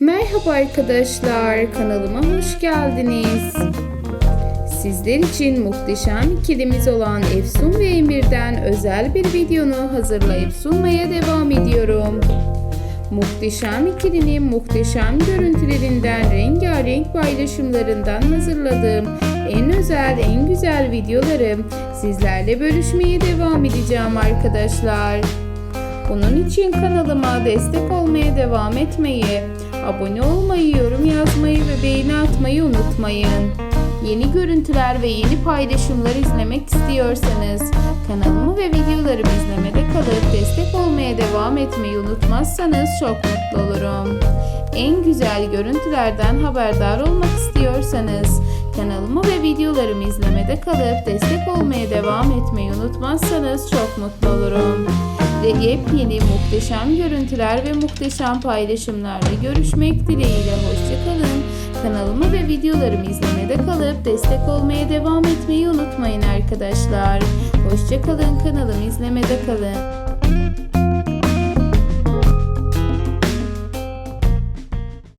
Merhaba arkadaşlar, kanalıma hoş geldiniz. Sizler için muhteşem ikilimiz olan Efsun ve Emir'den özel bir videonu hazırlayıp sunmaya devam ediyorum. Muhteşem ikilinin muhteşem görüntülerinden, rengarenk paylaşımlarından hazırladığım en özel, en güzel videolarım sizlerle bölüşmeye devam edeceğim arkadaşlar. Bunun için kanalıma destek olmaya devam etmeyi, abone olmayı, yorum yazmayı ve beğeni atmayı unutmayın. Yeni görüntüler ve yeni paylaşımlar izlemek istiyorsanız kanalımı ve videolarımı izlemede kalıp destek olmaya devam etmeyi unutmazsanız çok mutlu olurum. En güzel görüntülerden haberdar olmak istiyorsanız kanalımı ve videolarımı izlemede kalıp destek olmaya devam etmeyi unutmazsanız çok mutlu olurum ve yepyeni muhteşem görüntüler ve muhteşem paylaşımlarla görüşmek dileğiyle hoşçakalın. Kanalımı ve videolarımı izlemede kalıp destek olmaya devam etmeyi unutmayın arkadaşlar. Hoşçakalın kanalımı izlemede kalın.